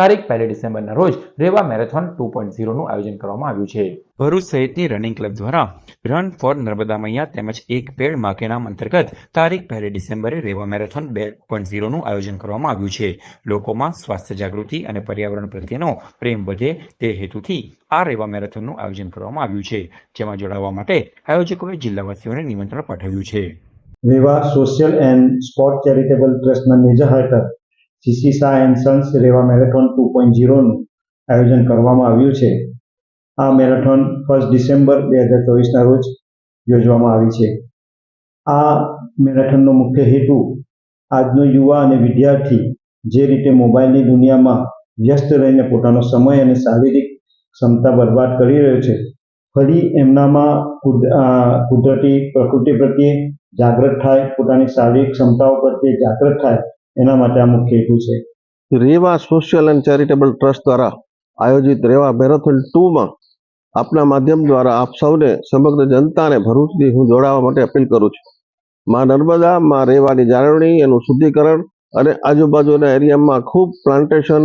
તારીખ પહેલી ડિસેમ્બરના રોજ રેવા મેરેથોન ટુ પોઈન્ટ ઝીરોનું આયોજન કરવામાં આવ્યું છે. ભરૂચ સહિતની રનિંગ ક્લબ દ્વારા રન ફોર નર્મદા મૈયા તેમજ એક પેડ માકે નામ અંતર્ગત તારીખ પહેલી ડિસેમ્બરે રેવા મેરેથોન બે પોઈન્ટ ઝીરોનું આયોજન કરવામાં આવ્યું છે. લોકોમાં સ્વાસ્થ્ય જાગૃતિ અને પર્યાવરણ પ્રત્યેનો પ્રેમ વધે તે હેતુથી આ રેવા મેરેથોનનું આયોજન કરવામાં આવ્યું છે જેમાં જોડાવા માટે આયોજકોએ જિલ્લાવાસીઓને નિમંત્રણ પાઠવ્યું છે. Reva social and sport charitable ટ્રસ્ટના નેજા હેઠળ CC Shah and sons Reva marathon two point ઝીરોનું આયોજન કરવામાં આવ્યું છે. આ મેરેથોન ફર્સ્ટ ડિસેમ્બર બે હજાર ચોવીસના રોજ યોજવામાં આવી છે. આ મેરેથોનનો મુખ્ય હેતુ આજનો યુવા અને વિદ્યાર્થી જે રીતે મોબાઈલની દુનિયામાં વ્યસ્ત રહીને પોતાનો સમય અને શારીરિક ક્ષમતા બરબાદ કરી રહ્યો છે, ફરી એમનામાં કુદરતી પ્રકૃતિ પ્રત્યે જાગૃત થાય, પોતાની શારીરિક ક્ષમતાઓ પ્રત્યે જાગૃત થાય એના માટે આ મુખ્ય છે. Reva social and charitable trust દ્વારા આયોજિત રેવા મેરેથોન ટુમાં આપના માધ્યમ દ્વારા આપ સૌને સમગ્ર જનતાને ભરૂચથી હું જોડાવા માટે અપીલ કરું છું. માં નર્મદા, માં રેવાની જાળવણી, એનું શુદ્ધિકરણ અને આજુબાજુના એરિયામાં ખૂબ પ્લાન્ટેશન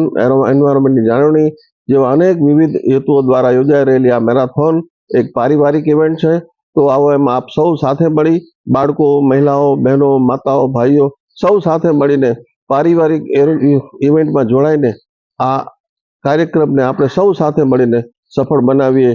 એન્વાયરમેન્ટની જાળવણી જેવા અનેક વિવિધ હેતુઓ દ્વારા યોજાઈ રહેલી આ મેરાથોન એક પારિવારિક ઇવેન્ટ છે. તો આવો એમાં આપ સૌ સાથે મળી બાળકો, મહિલાઓ, બહેનો, માતાઓ, ભાઈઓ સૌ સાથે મળીને પારિવારિક ઇવેન્ટમાં જોડાઈને આ કાર્યક્રમને આપણે સૌ સાથે મળીને સફળ બનાવીએ